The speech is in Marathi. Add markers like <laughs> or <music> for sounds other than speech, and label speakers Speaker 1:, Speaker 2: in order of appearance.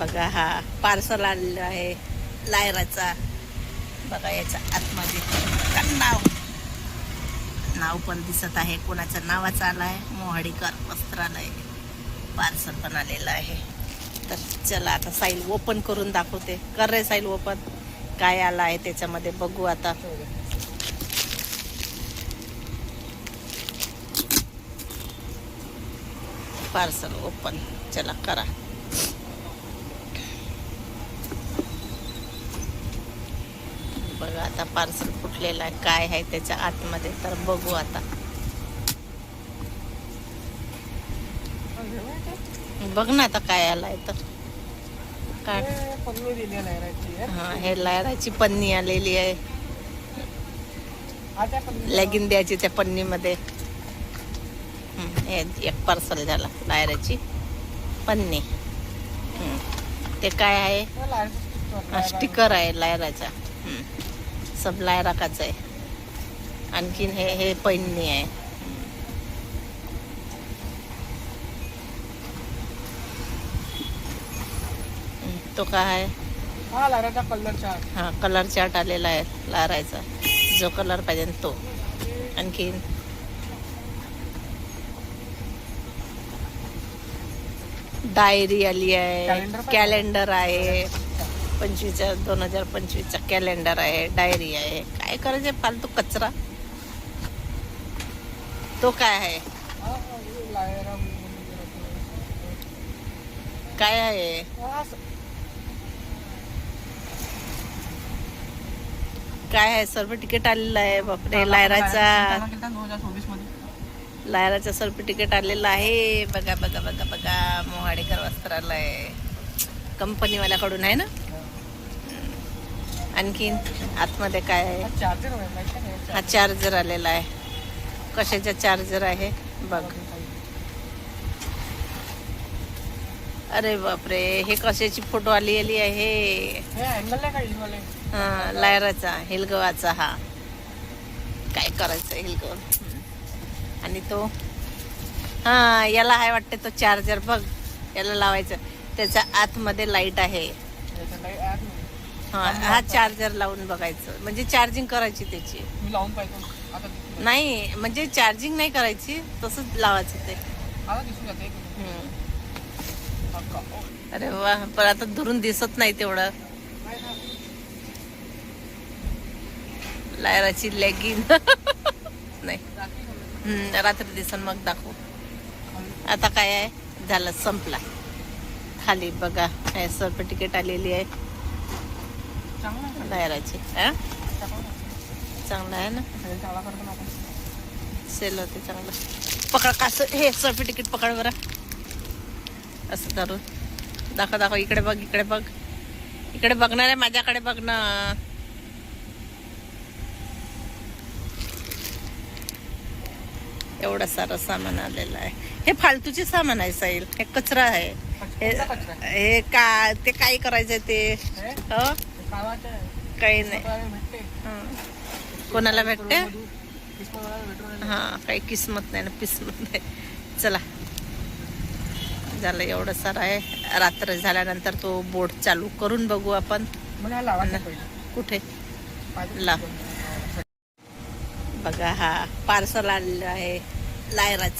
Speaker 1: बघा हा पार्सल आणलेला आहे लायराचा. बघा याच्या आतमध्ये नाव? नाव पण दिसत आहे. कोणाचं नावाचं आलाय? मोहाडीकर वस्त्रालय पार्सल पण आलेलं आहे. तर चला आता साईल ओपन करून दाखवते. कर रे साईल ओपन. काय आलं आहे त्याच्यामध्ये बघू आता. Parcel open. चला करा. बघा आता पार्सल फुटलेलं आहे काय आहे त्याच्या आतमध्ये. तर बघू आता. बघ ना आता काय आलाय तर. हा हे लायराची पन्नी आलेली आहे.
Speaker 2: लॅगिन
Speaker 1: लेगिन द्यायची त्या पन्नीमध्ये. हे एक पार्सल झाला लायराची पन्नी. ते काय आहे? स्टिकर आहे लायराचा. सब लायराकाच आहे. आणखीन हे हे पन्नी आहे. तो काय आहे?
Speaker 2: हा कलर चार
Speaker 1: हा कलर चार्ट आलेला आहे लारायचा. जो कलर पाहिजे तो. आणखीन. डायरी आली आहे
Speaker 2: पण
Speaker 1: कॅलेंडर आहे. पंचवीसच्या दोन हजार पंचवीसचा कॅलेंडर आहे डायरी आहे. काय करायचं फालतू कचरा. तो काय आहे? काय आहे? काय आहे? सर्टिफिकेट आलेलं आहे. बापरे लायराचा. लायराचं सर्टिफिकेट आलेलं आहे. बघा बघा बघा बघा मोहाडेकर वस्त्रालय कंपनीवाल्याकडून आहे ना? आणखीन आतमध्ये काय आहे? हा चार्जर आलेला आहे. कशाचा चार्जर आहे? बघ. अरे बापरे हे कशाची फोटो आली आली आहे
Speaker 2: हे
Speaker 1: हा लायराचा हिलगवाचा हा. काय करायचं हिलगव. आणि तो? हा याला आहे वाटते तो चार्जर बघ याला लावायचं. त्याच्या आतमध्ये लाइट आहे. हा हा चार्जर लावून बघायचं. म्हणजे चार्जिंग करायची त्याची.
Speaker 2: मी लावून पाहिजे आता दिसून
Speaker 1: नाही म्हणजे चार्जिंग नाही करायची तसंच लावायचं ते.
Speaker 2: जाते. आता दिसून जाते
Speaker 1: हम्म.
Speaker 2: हक्का.
Speaker 1: अरे वा पण आता दुरून दिसत नाही तेवढं. लायराची लेगिन <laughs> नाही? हम्म, रात्री दिसन मग दाखवू. आता काय आहे? झालं संपला. खाली बघा हे सर्टिफिकेट आलेली आहे.
Speaker 2: आहे. चांगलं आहे.
Speaker 1: ना? सेल होते चांगलं. पकड कास हे सर्टिफिकेट पकड बरं. असं करून दाखव दाखव. इकडे बघ इकडे बघ. इकडे बघणार आहे माझ्याकडे बघ ना एवढं सारं सामान आलेलं आहे. हे फालतूचे सामान आहे साईल हे कचरा आहे. हे
Speaker 2: कोणता कचरा आहे?
Speaker 1: हे का ते काय करायचं ते. काही नाही. कोणाला भेटते. हा काही किस्मत नाही ना पिस्मत नाही. चला. झालं एवढं सारं आहे. रात्र झाल्यानंतर तो बोट चालू करून बघू आपण. कुठे?
Speaker 2: पाहिजे.
Speaker 1: ला. बघा हा पार्सल आणलेलं आहे. लायराचं.